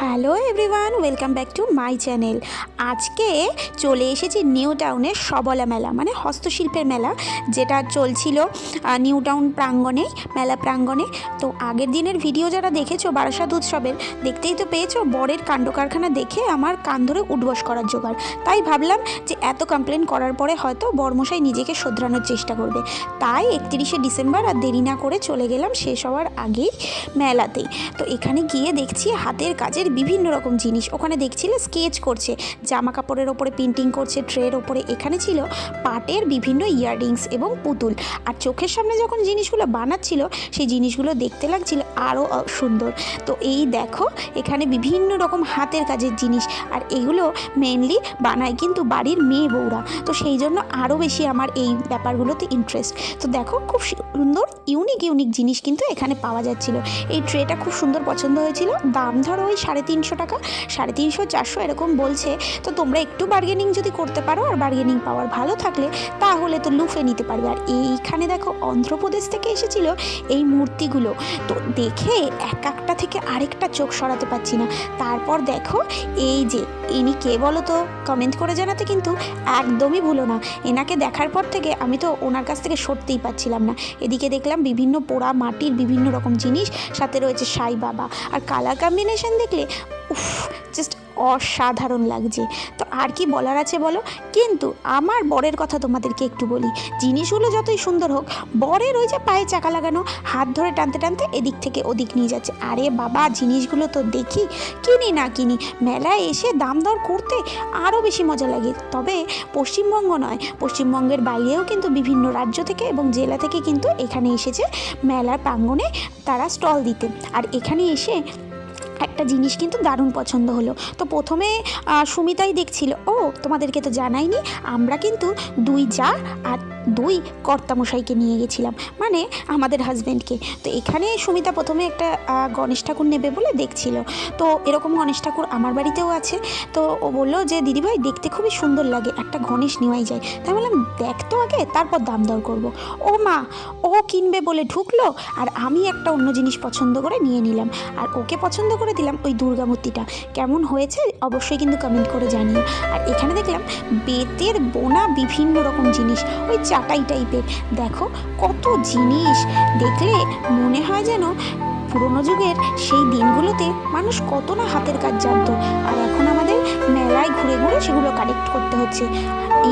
Hello everyone, welcome back to my channel. আজকে চলে এসেছি নিউ টাউনের সবলা মেলা মানে হস্তশিল্পের মেলা, যেটা চলছিল নিউ টাউন প্রাঙ্গণে, মেলা প্রাঙ্গণে। তো আগের দিনের ভিডিও যারা দেখেছ বারাসাত উৎসবের, দেখতেই তো পেয়েছ বরের কাণ্ড কারখানা দেখে আমার কান ধরে উঠবস করার জোগাড়। তাই ভাবলাম যে এত কমপ্লেন করার পরে হয়তো বরমশাই নিজেকে শোধরানোর চেষ্টা করবে। তাই একত্রিশে ডিসেম্বর আর দেরি না করে চলে গেলাম শেষ হওয়ার আগেই মেলাতেই। তো এখানে গিয়ে দেখছি হাতের কাজের বিভিন্ন রকম জিনিস। ওখানে দেখছিলে স্কেচ করছে জামা কাপড়ের ওপরে পেন্টিং করছে ট্রের ওপরে। এখানে ছিল পাটের বিভিন্ন ইয়াররিংস এবং পুতুল। আর চোখের সামনে যখন জিনিসগুলো বানাচ্ছিল, সেই জিনিসগুলো দেখতে লাগছিল আরও সুন্দর। তো এই দেখো, এখানে বিভিন্ন রকম হাতের কাজের জিনিস। আর এগুলো মেনলি বানায় কিন্তু বাড়ির মেয়ে বউরা। তো সেই জন্য আরও বেশি আমার এই ব্যাপারগুলোতে ইন্টারেস্ট তো দেখো, খুব সুন্দর ইউনিক ইউনিক জিনিস কিন্তু এখানে পাওয়া যাচ্ছিল। এই ট্রেটা খুব সুন্দর পছন্দ হয়েছিল। দাম ধরো ওই সাড়ে তিনশো টাকা, সাড়ে তিনশো, চারশো এরকম বলছে। তো তোমরা একটু বার্গেনিং যদি করতে পারো আর বার্গেনিং পাওয়ার ভালো থাকলে, তাহলে তো লুফে নিতে পারবে। আর এইখানে দেখো অন্ধ্রপ্রদেশ থেকে এসেছিল এই মূর্তিগুলো। তো দেখে এক একটা থেকে আরেকটা চোখ সরাতে পারছি না। তারপর দেখো এই যে, ইনি কে বলো তো? কমেন্ট করে জানাতে কিন্তু একদমই ভুলো না। এনাকে দেখার পর থেকে আমি তো ওনার কাছ থেকে সরতেই পারছিলাম না। এদিকে দেখলাম বিভিন্ন পোড়া মাটির বিভিন্ন রকম জিনিস, সাথে রয়েছে সাই বাবা। আর কালার কম্বিনেশন দেখলে উফ জাস্ট অসাধারণ লাগছে। তো আর কি বলার আছে বলো? কিন্তু আমার বরের কথা তোমাদেরকে একটু বলি। জিনিসগুলো যতই সুন্দর হোক, বরের ওই যে পায়ে চাকা লাগানো, হাত ধরে টানতে টানতে এদিক থেকে ওদিক নিয়ে যাচ্ছে। আরে বাবা, জিনিসগুলো তো দেখি, কিনি না কিনি। মেলায় এসে দাম দর করতে আরও বেশি মজা লাগে। তবে পশ্চিমবঙ্গ নয়, পশ্চিমবঙ্গের বাইরেও কিন্তু বিভিন্ন রাজ্য থেকে এবং জেলা থেকে কিন্তু এখানে এসেছে মেলার প্রাঙ্গণে তারা স্টল দিতে। আর এখানে এসে একটা জিনিস কিন্তু দারুণ পছন্দ হলো। তো প্রথমে সুমিতাই দেখছিল, ও, তোমাদেরকে তো জানাইনি, আমরা কিন্তু দুই যা আর দুই কর্তামশাইকে নিয়ে গেছিলাম। মানে আমাদের হাজব্যান্ডকে তো এখানে সুমিতা প্রথমে একটা গণেশ ঠাকুর নেবে বলে দেখছিল। তো এরকম গণেশ ঠাকুর আমার বাড়িতেও আছে। তো ও বলল যে দিদিভাই দেখতে খুবই সুন্দর লাগে। একটা গণেশ নেওয়াই যায়। তাই বললাম, দেখ তো আগে, তারপর দাম দর করব। ও মা, ও কিনবে বলে ঢুকলো? আর আমি একটা অন্য জিনিস পছন্দ করে নিয়ে নিলাম। আর ওকে পছন্দ করে দিলাম ওই দুর্গা মূর্তিটা। কেমন হয়েছে অবশ্যই কিন্তু কমেন্ট করে জানিও। আর এখানে দেখলাম, বেতের বোনা বিভিন্ন রকম জিনিস। ওই চাটাই টাইপের। দেখো কত জিনিস। দেখলে মনে হয় যেন পুরোনো যুগের সেই দিনগুলোতে মানুষ কত না হাতের কাজ জানতো। আর এখন আমাদের মেলায় ঘুরে ঘুরে সেগুলো কালেক্ট করতে হচ্ছে।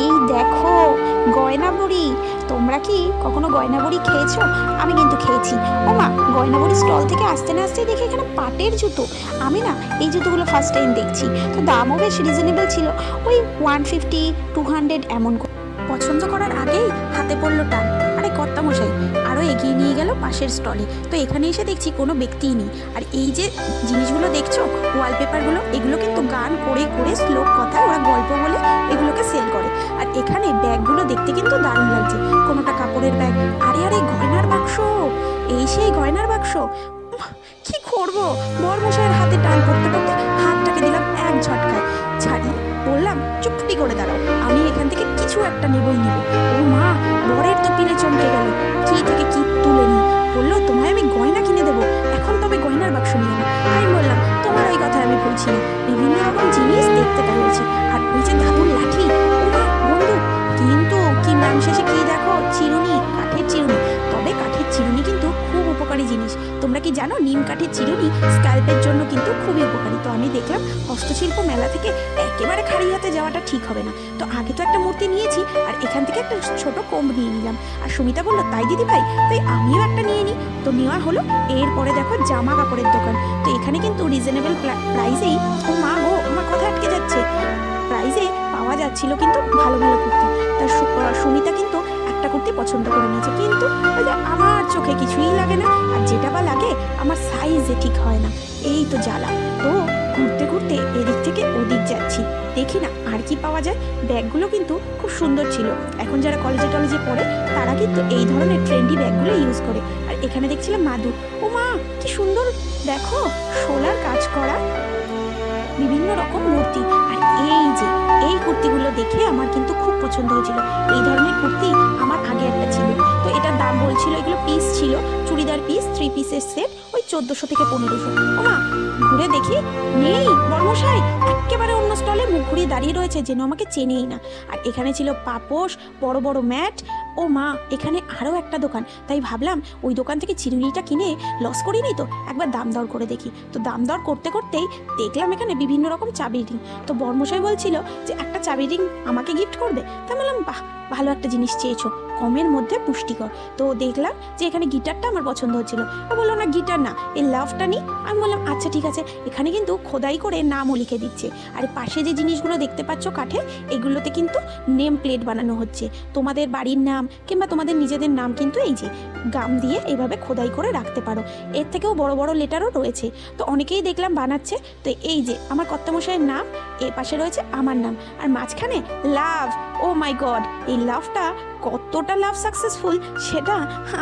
এই দেখো গয়না বড়ি তোমরা কি কখনো গয়না বড়ি খেয়েছো? আমি কিন্তু খেয়েছি। ও মা গয়না বড়ি স্টল থেকে আসতে না আসতেই দেখি এখানে পাটের জুতো। আমি না এই জুতোগুলো ফার্স্ট টাইম দেখছি। তো দামও বেশ রিজনেবল ছিল। ওই ওয়ান ফিফটি টু হান্ড্রেড এমন পছন্দ করার আগেই হাতে পড়ল টান। আরে কর্তামশাই আরও এগিয়ে নিয়ে গেল পাশের স্টলে। তো এখানে এসে দেখছি কোনো ব্যক্তিই নেই। আর এই যে জিনিসগুলো দেখছ ওয়ালপেপারগুলো এগুলো কিন্তু গান করে করে শ্লোক কথায় ওরা গল্প বলে এগুলোকে সেল করে। আর এখানে ব্যাগগুলো দেখতে কিন্তু দারুণ লাগছে। কোনোটা কাপড়ের ব্যাগ? আরে আরে, গয়নার বাক্স! এই সেই গয়নার বাক্স। কি করব? বরমশাইয়ের হাতে টান করতে কিছু একটা নেবই নেব। ও মা, বরের তো পিনে চমকে গেল। কি থেকে কি তুলে নি বলল, তোমায় আমি গয়না কিনে দেবো। এখন তবে গয়নার বাক্স নিয়ে না আমি বললাম, তোমার ওই কথা আমি বলছি না। বিভিন্ন রকম জিনিস দেখতে পেয়েছি আর ওই যে দাদুর লাঠি ও মা বন্ধু, কিন্তু কি নাম শেষে কি দেখো? চিরুনি, কাঠের চিরুনি। তোমরা কি জানো, নিম কাঠের চিরুনি স্ক্যাল্পের জন্য কিন্তু খুবই উপকারী। তো আমি দেখলাম, হস্তশিল্প মেলা থেকে একেবারে খালি হাতে যাওয়াটা ঠিক হবে না। তো আগে তো একটা মূর্তি নিয়েছি, আর এখান থেকে একটা ছোট কোম্ব নিয়ে নিলাম। আর সুমিতা বলল, তাই দিদি ভাই তাই আমিও একটা নিয়ে নিই তো নেওয়া হলো, এরপরে দেখো জামা কাপড়ের দোকান। তো এখানে কিন্তু রিজনেবল প্রাইসেই মা গো আমার কথা আটকে যাচ্ছে? প্রাইসে পাওয়া যাচ্ছিল কিন্তু ভালো ভালো কুর্তি। তার সুমিতা কিন্তু একটা কুর্তি পছন্দ করে নিয়েছে। কিন্তু ওই যে আমার চোখে কিছুই লাগে না, আর যেটা বা লাগে আমার সাইজে ঠিক হয় না। এই তো জ্বালা। তো ঘুরতে ঘুরতে এদিক থেকে ওদিক যাচ্ছি। দেখি না আর কি পাওয়া যায়। ব্যাগগুলো কিন্তু খুব সুন্দর ছিল। এখন যারা কলেজে টলেজে পড়ে, তারা কিন্তু এই ধরনের ট্রেন্ডি ব্যাগগুলো ইউজ করে। আর এখানে দেখছিলাম মাদু ও মা কি সুন্দর! দেখো, সোলার কাজ করা। বিভিন্ন রকম মূর্তি। আর এই যে, এই কুর্তিগুলো দেখে আমার কিন্তু খুব পছন্দ হয়েছিল। এই ধরনের কুর্তি আমার আগে একটা ছিল। তো এটার দাম বলছিল, এগুলো পিস ছিল, চুড়িদার পিস থ্রি পিসের সেট চোদ্দোশো থেকে পনেরোশো। ওমা ঘুরে দেখি। নেই, বর্মশাই, একেবারে অন্য স্টলে মুখ ঘুরিয়ে দাঁড়িয়ে রয়েছে, যেন আমাকে চেনেই না। আর এখানে ছিল পাপোশ, বড় বড় ম্যাট। ও মা, এখানে আরও একটা দোকান। তাই ভাবলাম, ওই দোকান থেকে চিরুনিটা কিনে লস করিনি তো, একবার দাম দর করে দেখি। তো দাম দর করতে করতেই দেখলাম এখানে বিভিন্ন রকম চাবি রিং তো বর্মশাই বলছিল যে, একটা চাবি রিং আমাকে গিফট করবে? তা বললাম, বাহ, ভালো একটা জিনিস চেয়েছো, কমের মধ্যে পুষ্টিকর। তো দেখলাম যে, এখানে গিটারটা আমার পছন্দ হচ্ছিল। ও বলল, না, গিটার না। এই লাভটা নিই আমি বললাম আচ্ছা ঠিক আছে। এখানে কিন্তু খোদাই করে নামও লিখে দিচ্ছে। আর পাশে যে জিনিসগুলো দেখতে পাচ্ছ কাঠে, এগুলোতে কিন্তু নেম প্লেট বানানো হচ্ছে। তোমাদের বাড়ির নাম কিংবা তোমাদের নিজেদের নাম কিন্তু এই যে, গাম দিয়ে এইভাবে খোদাই করে রাখতে পারো। এর থেকেও বড় বড় লেটারও রয়েছে। তো অনেকেই দেখলাম বানাচ্ছে। তো এই যে, আমার কর্তামশাইয়ের নাম, এ পাশে রয়েছে আমার নাম। আর মাঝখানে, লাভ। ও মাই গড এই লাভটা কতটা লাভ সাকসেসফুল সেটা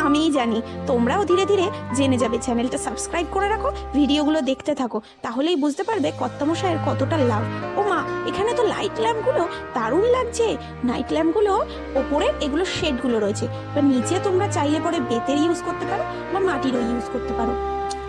আমিই জানি। তোমরাও ধীরে ধীরে জেনে যাবে। চ্যানেলটা সাবস্ক্রাইব করে রাখো, ভিডিওগুলো দেখতে থাকো, তাহলেই বুঝতে পারবে কর্তামশাইয়ের কতটা লাভ ও মা, এখানে তো লাইট ল্যাম্পগুলো দারুণ লাগছে। নাইট ল্যাম্পগুলো ওপরে, এগুলো শেডগুলো রয়েছে। বা নিচে তোমরা চাইলে পরে বেতের ইউজ করতে পারো বা মাটিরও ইউজ করতে পারো।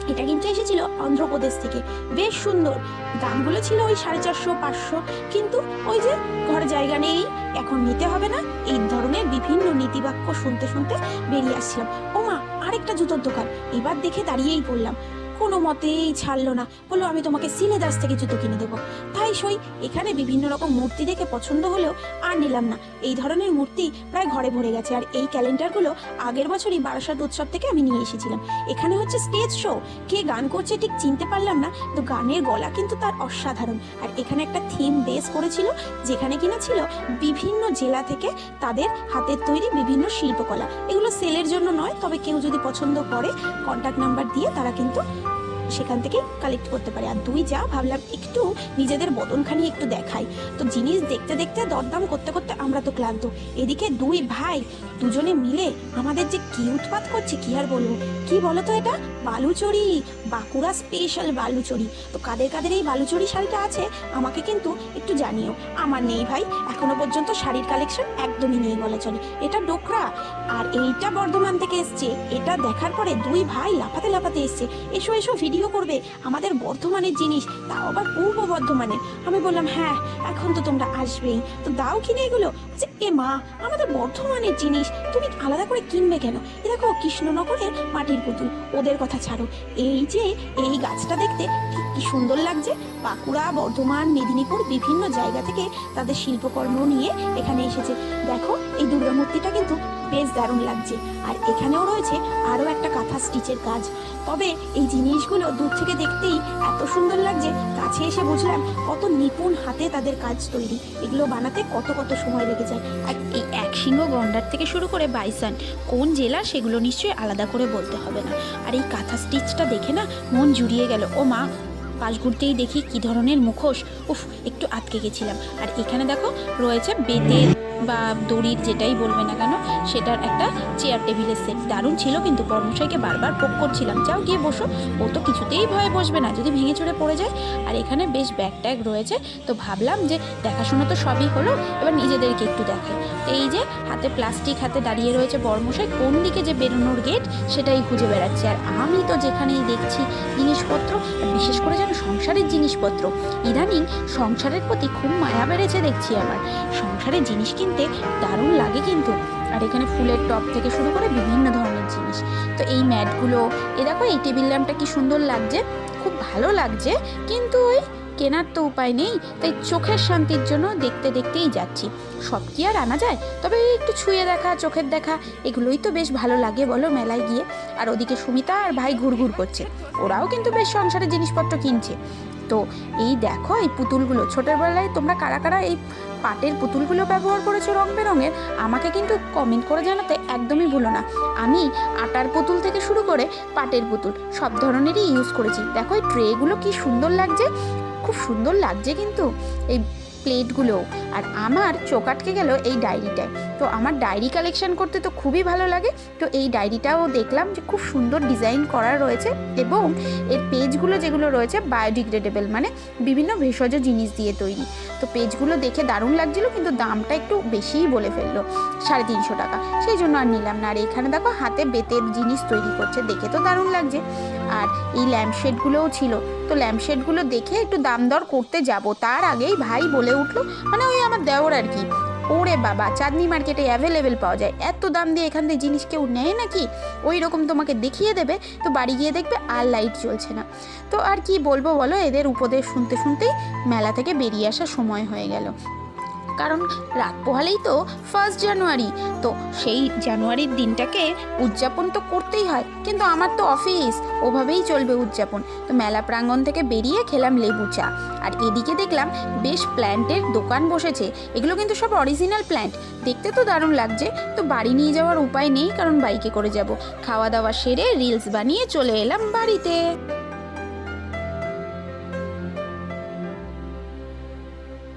এটা কিন্তু এসেছিল অন্ধ্রপ্রদেশ থেকে। বেশ সুন্দর। দামগুলো ছিল ওই সাড়ে চারশো, পাঁচশো। কিন্তু ওই যে ঘর জায়গা নেই, এখন নিতে হবে না। এই ধরনের বিভিন্ন নীতিবাক্য শুনতে শুনতে বেরিয়ে আসছিলাম। ও মা আরেকটা জুতোর দোকান। এবার দেখে দাঁড়িয়েই পড়লাম। কোনো মতেই ছাড়লো না। বলল, আমি তোমাকে সিলে দাস থেকে জুতো কিনে দেবো। তাই সই এখানে বিভিন্ন রকম মূর্তি দেখে পছন্দ হলেও আর নিলাম না। এই ধরনের মূর্তি প্রায় ঘরে ভরে গেছে আর এই ক্যালেন্ডারগুলো আগের বছরই বারাসাত উৎসব থেকে আমি নিয়ে এসেছিলাম। এখানে হচ্ছে স্টেজ শো। কে গান করছে ঠিক চিনতে পারলাম না তো গানের গলা কিন্তু তার অসাধারণ। আর এখানে একটা থিম বেস করেছিল, যেখানে কিনা ছিল বিভিন্ন জেলা থেকে তাদের হাতের তৈরি বিভিন্ন শিল্পকলা। এগুলো সেলের জন্য নয়, তবে কেউ যদি পছন্দ করে কন্ট্যাক্ট নাম্বার দিয়ে তারা কিন্তু সেখান থেকে কালেক্ট করতে পারে। আর দুই যা ভাবলাম একটু নিজেদের বদনখানি একটু দেখাই। তো জিনিস দেখতে দেখতে দরদাম করতে করতে আমরা তো ক্লান্ত। এদিকে দুই ভাই দুজনে মিলে আমাদের যে কি উৎপাত করছে কি আর বলব? কি বলতো এটা? বালুচরি, বাঁকুড়া স্পেশাল বালুচরি। তো কাদের কাদের এই বালুচরি শাড়িটা আছে আমাকে কিন্তু একটু জানিও। আমার নেই ভাই, এখনও পর্যন্ত শাড়ির কালেকশন একদমই নেই বলা চলে। এটা ডোকরা। আর এইটা বর্ধমান থেকে এসছে। এটা দেখার পরে দুই ভাই লাফাতে লাফাতে এসছে। এসো এসো ভিডিও করবে, আমাদের বর্ধমানের জিনিস, তাও আবার পূর্ব বর্ধমানের। আমি বললাম হ্যাঁ এখন তো তোমরা আসবেই। তো দাও কিনে এগুলো। যে এ মা, আমাদের বর্ধমানের জিনিস, তুমি আলাদা করে কিনবে কেন? এ দেখো, কৃষ্ণনগরের মাটির পুতুল, ওদের কথা ছাড়ো। এই যে, এই গাছটা দেখতে কি সুন্দর লাগছে। বাঁকুড়া, বর্ধমান, মেদিনীপুর বিভিন্ন জায়গা থেকে তাদের শিল্পকর্ম নিয়ে এখানে এসেছে। দেখো, এই দুর্গা মূর্তিটা কিন্তু বেশ দারুণ লাগছে। আর এখানেও রয়েছে আরও একটা কাঁথা স্টিচের কাজ। তবে এই জিনিসগুলো দূর থেকে দেখতেই এত সুন্দর লাগছে। কাছে এসে বুঝলাম কত নিপুণ হাতে তাদের কাজ তৈরি। এগুলো বানাতে কত কত সময় লেগে যায়। আর এই এক সিংহ গন্ডার থেকে শুরু করে বাইসান, কোন জেলা সেগুলো নিশ্চয়ই আলাদা করে বলতে হবে না। আর এই কাঁথা স্টিচটা দেখে না মন জুড়িয়ে গেল। ও মা, পাশ ঘুরতেই দেখি কি ধরনের মুখোশ। উফ, একটু আটকে গেছিলাম। আর এখানে দেখো রয়েছে বেতের বা দড়ির যেটাই বলবে না কেন, সেটার একটা চেয়ার টেবিলের সেট দারুণ ছিল কিন্তু বর্মশাইকে বারবার পোক করছিলাম। যাও গিয়ে বসো। ও তো কিছুতেই ভয়ে বসবে না, যদি ভেঙে চড়ে পড়ে যায়। আর এখানে বেশ ব্যাগ ট্যাগ রয়েছে। তো ভাবলাম যে দেখাশোনা তো সবই হলো, এবার নিজেদেরকে একটু দেখাই। এই যে হাতে প্লাস্টিক হাতে দাঁড়িয়ে রয়েছে বর্মশাই, কোন দিকে যে বেরোনোর গেট সেটাই খুঁজে বেড়াচ্ছে। আর আমি তো যেখানেই দেখছি জিনিসপত্র বিশেষ করে যেন সংসারের জিনিসপত্র, ইদানিং সংসারের প্রতি খুব মায়া বেড়েছে দেখছি আমার। সংসারের জিনিস কিনতে দারুণ লাগে কিন্তু। আর এখানে ফুলের টপ থেকে শুরু করে বিভিন্ন ধরনের জিনিস। তো এই ম্যাটগুলো, এ দেখো, এই টেবিল ল্যাম্পটা কি সুন্দর লাগছে। খুব ভালো লাগছে, কিন্তু ওই কেনার তো উপায় নেই। তাই চোখের শান্তির জন্য দেখতে দেখতেই যাচ্ছি। সব কি আর আনা যায়? তবে একটু ছুঁয়ে দেখা, চোখের দেখা, এগুলোই তো বেশ ভালো লাগে বলো মেলায় গিয়ে। আর ওদিকে সুমিতা আর ভাই ঘুরঘুর করছে। ওরাও কিন্তু বেশ সংসারের জিনিসপত্র কিনছে। তো এই দেখো, এই পুতুলগুলো, ছোটোবেলায় তোমরা কারা কারা এই পাটের পুতুলগুলো ব্যবহার করেছ রং বেরঙের? আমাকে কিন্তু কমেন্ট করে জানাতে একদমই ভুলো না। আমি আটার পুতুল থেকে শুরু করে পাটের পুতুল সব ধরনেরই ইউজ করেছি। দেখো এই ট্রেগুলো কি সুন্দর লাগছে। খুব সুন্দর লাগছে কিন্তু। এই প্লেটগুলো। আর আমার চোখ আটকে গেল এই ডায়েরিটায়। তো আমার ডায়েরি কালেকশন করতে তো খুবই ভালো লাগে। তো এই ডায়েরিটাও দেখলাম যে খুব সুন্দর ডিজাইন করা রয়েছে এবং এর পেজগুলো যেগুলো রয়েছে বায়োডিগ্রেডেবল মানে বিভিন্ন ভেষজ জিনিস দিয়ে তৈরি। তো পেজগুলো দেখে দারুণ লাগছিল, কিন্তু দামটা একটু বেশিই বলে ফেলল, সাড়ে তিনশো টাকা। সেই জন্য আর নিলাম না। আর এখানে দেখো হাতে বেতের জিনিস তৈরি করছে, দেখে তো দারুণ লাগছে। আর এই ল্যাম্পশেডগুলোও ছিল। তো ল্যাম্পশেডগুলো দেখে একটু দাম দর করতে যাব। তার আগেই ভাই বলে উঠল মানে ওই আমার দেওর আর কি। ওরে বাবা, চাঁদনি মার্কেটে অ্যাভেলেবেল পাওয়া যায়। এত দাম দিয়ে এখান থেকে জিনিস কেউ নেয় নাকি? ওই রকম তোমাকে দেখিয়ে দেবে, তো বাড়ি গিয়ে দেখবে আর লাইট জ্বলছে না। তো আর কি বলব বলো, এদের উপদেশ শুনতে শুনতেই মেলা থেকে বেরিয়ে আসার সময় হয়ে গেল। কারণ রাত পোহালেই তো ফার্স্ট জানুয়ারি তো সেই জানুয়ারির দিনটাকে উদযাপন তো করতেই হয়, কিন্তু আমার তো অফিস ওভাবেই চলবে উদযাপন। তো মেলা প্রাঙ্গণ থেকে বেরিয়ে খেলাম লেবু চা, আর এদিকে দেখলাম বেশ প্ল্যান্টের দোকান বসেছে, এগুলো কিন্তু সব অরিজিনাল প্ল্যান্ট দেখতে তো দারুণ লাগছে, তো বাড়ি নিয়ে যাওয়ার উপায় নেই, কারণ বাইকে করে যাব। খাওয়া দাওয়া সেরে রিলস বানিয়ে চলে এলাম বাড়িতে।